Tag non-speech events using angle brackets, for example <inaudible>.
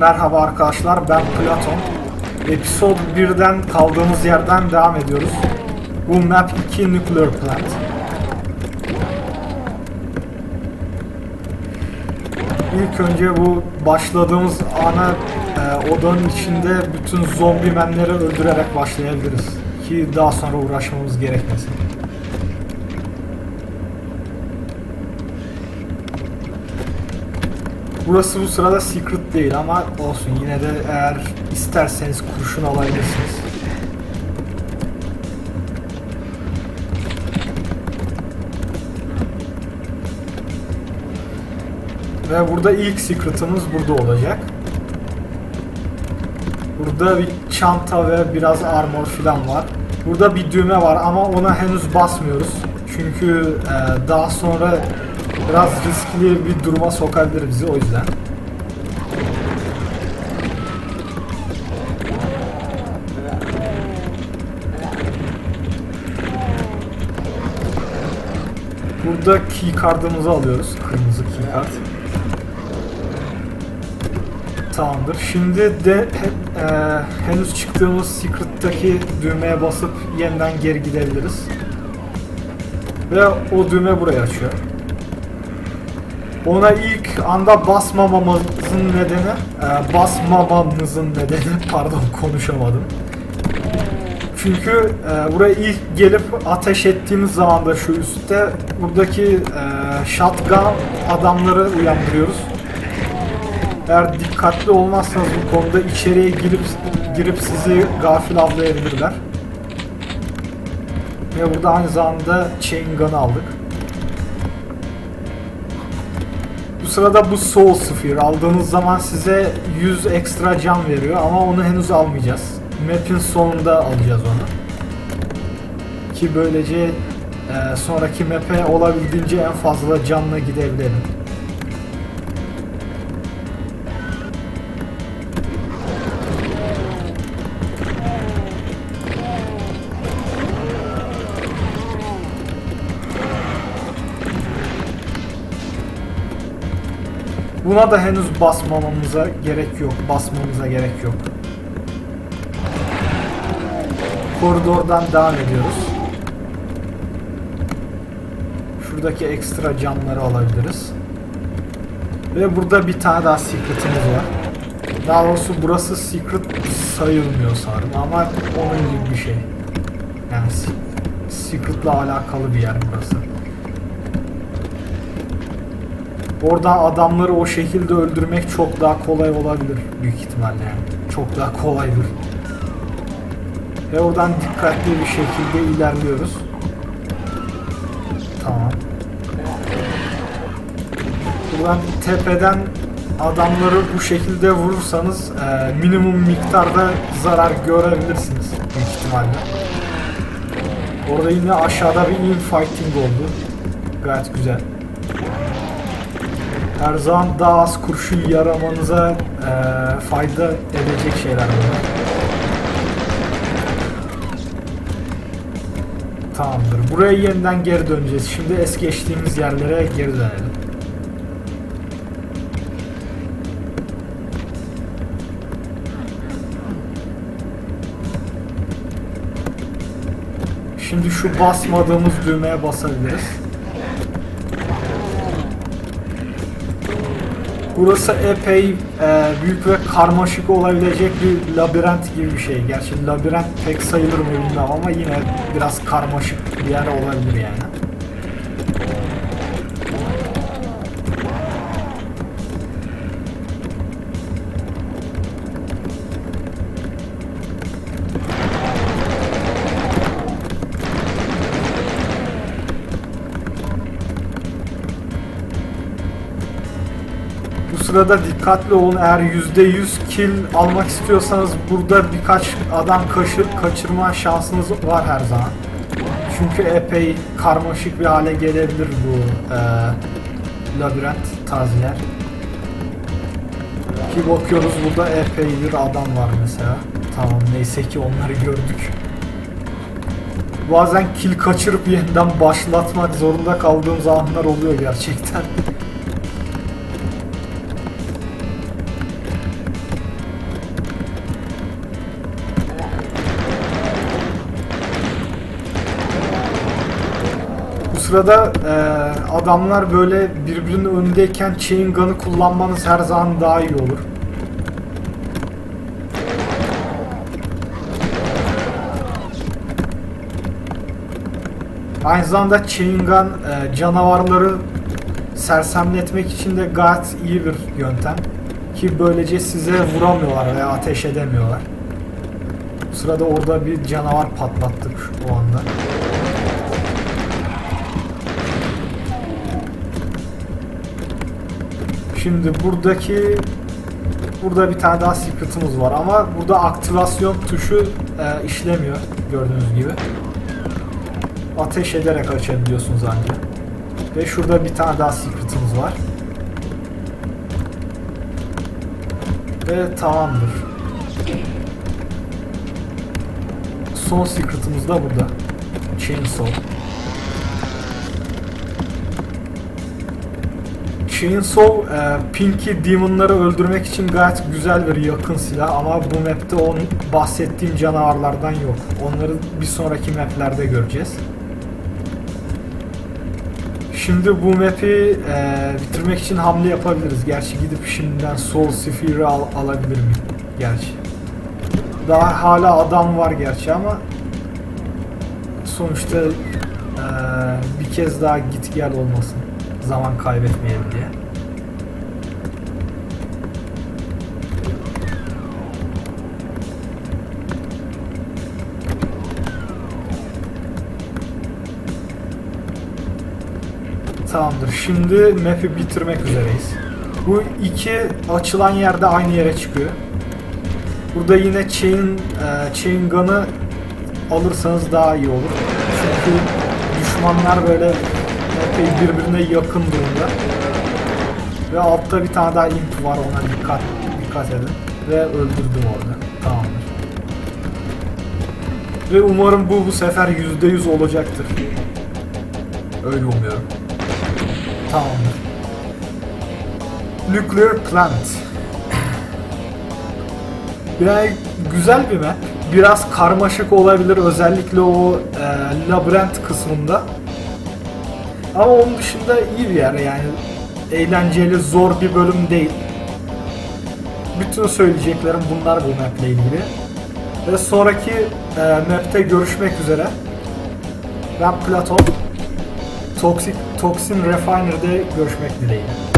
Merhaba arkadaşlar ben Platon. Episode 1'den kaldığımız yerden devam ediyoruz. Bu map 2 Nuclear Plant. İlk önce bu başladığımız ana e, odanın içinde bütün zombi menleri öldürerek başlayabiliriz. Ki daha sonra uğraşmamız gerekmesin. Burası bu sırada secret değil ama olsun yine de eğer isterseniz kurşun alabilirsiniz. Ve burada ilk secret'ımız burada olacak. Burada bir çanta ve biraz armor falan var. Burada bir düğme var ama ona henüz basmıyoruz. Çünkü e, daha sonra biraz riskli bir duruma sokabilir bizi o yüzden. Burada key card'ımızı alıyoruz. Kırmızı key card. Tamamdır. Şimdi de e, henüz çıktığımız Secret'taki düğmeye basıp yeniden geri gidebiliriz. Ve o düğme burayı açıyor. Ona ilk anda basmamamızın nedeni, e, basmamamızın nedeni, <laughs> pardon konuşamadım. Çünkü e, buraya ilk gelip ateş ettiğimiz zaman da şu üstte buradaki e, shotgun adamları uyandırıyoruz. Eğer dikkatli olmazsanız bu konuda içeriye girip girip sizi gafil avlayabilirler. Ve burada aynı zamanda chain gun aldık. Bu sırada bu Soul Sphere aldığınız zaman size 100 ekstra can veriyor ama onu henüz almayacağız. Map'in sonunda alacağız onu. Ki böylece e, sonraki map'e olabildiğince en fazla canla gidebilelim. Buna da henüz basmamamıza gerek yok. Basmamıza gerek yok. Koridordan devam ediyoruz. Şuradaki ekstra camları alabiliriz. Ve burada bir tane daha secret'imiz var. Daha doğrusu burası secret sayılmıyor sanırım ama onun gibi bir şey. Yani se- secret'la alakalı bir yer burası. Oradan adamları o şekilde öldürmek çok daha kolay olabilir büyük ihtimalle yani. Çok daha kolaydır. Ve oradan dikkatli bir şekilde ilerliyoruz. Tamam. Buradan tepeden adamları bu şekilde vurursanız e, minimum miktarda zarar görebilirsiniz büyük ihtimalle. Orada yine aşağıda bir infighting oldu. Gayet güzel. Her zaman daha az kurşun yaramanıza e, fayda edecek şeyler bunlar. Tamamdır. Buraya yeniden geri döneceğiz. Şimdi es geçtiğimiz yerlere geri dönelim. Şimdi şu basmadığımız düğmeye basabiliriz. Burası epey e, büyük ve karmaşık olabilecek bir labirent gibi bir şey. Gerçi labirent pek sayılır mı bilmem ama yine biraz karmaşık bir yer olabilir yani. Sırada dikkatli olun eğer %100 kill almak istiyorsanız burada birkaç adam kaçır, kaçırma şansınız var her zaman. Çünkü epey karmaşık bir hale gelebilir bu e, labirent tarzı yer. Ki bakıyoruz burada epey bir adam var mesela. Tamam neyse ki onları gördük. Bazen kill kaçırıp yeniden başlatmak zorunda kaldığım zamanlar oluyor gerçekten. <laughs> sırada e, adamlar böyle birbirinin önündeyken chain gun'ı kullanmanız her zaman daha iyi olur. Aynı zamanda chain gun e, canavarları sersemletmek için de gayet iyi bir yöntem. Ki böylece size vuramıyorlar veya ateş edemiyorlar. Sırada orada bir canavar patlattık o anda. Şimdi buradaki burada bir tane daha secret'ımız var ama burada aktivasyon tuşu e, işlemiyor gördüğünüz gibi. Ateş ederek açabiliyorsunuz ancak. Ve şurada bir tane daha secret'ımız var. Ve tamamdır. Son secret'ımız da burada. Chainsaw. Chainsaw, e, Pinky Demon'ları öldürmek için gayet güzel bir yakın silah ama bu map'te onun bahsettiğim canavarlardan yok. Onları bir sonraki map'lerde göreceğiz. Şimdi bu map'i e, bitirmek için hamle yapabiliriz. Gerçi gidip şimdiden Soul Sphere'ı al, alabilir miyim? Gerçi. Daha hala adam var gerçi ama sonuçta e, bir kez daha git gel olmasın. Zaman kaybetmeyelim diye. Tamamdır. Şimdi map'i bitirmek üzereyiz. Bu iki açılan yerde aynı yere çıkıyor. Burada yine chain, e, chain gun'ı alırsanız daha iyi olur. Çünkü düşmanlar böyle birbirine yakın durumda. Ve altta bir tane daha imp var ona dikkat dikkat edin. Ve öldürdüm orada. Tamamdır. Ve umarım bu bu sefer %100 olacaktır. Öyle umuyorum. Tamamdır. Nuclear Plant. <clears throat> Yani güzel bir map. Biraz karmaşık olabilir özellikle o e, labirent kısmında. Ama onun dışında iyi bir yer yani. Eğlenceli, zor bir bölüm değil. Bütün söyleyeceklerim bunlar bu maple ilgili. Ve sonraki e, map'te görüşmek üzere. Ben Platon. Toxic, Toxin Refiner'de görüşmek dileğiyle.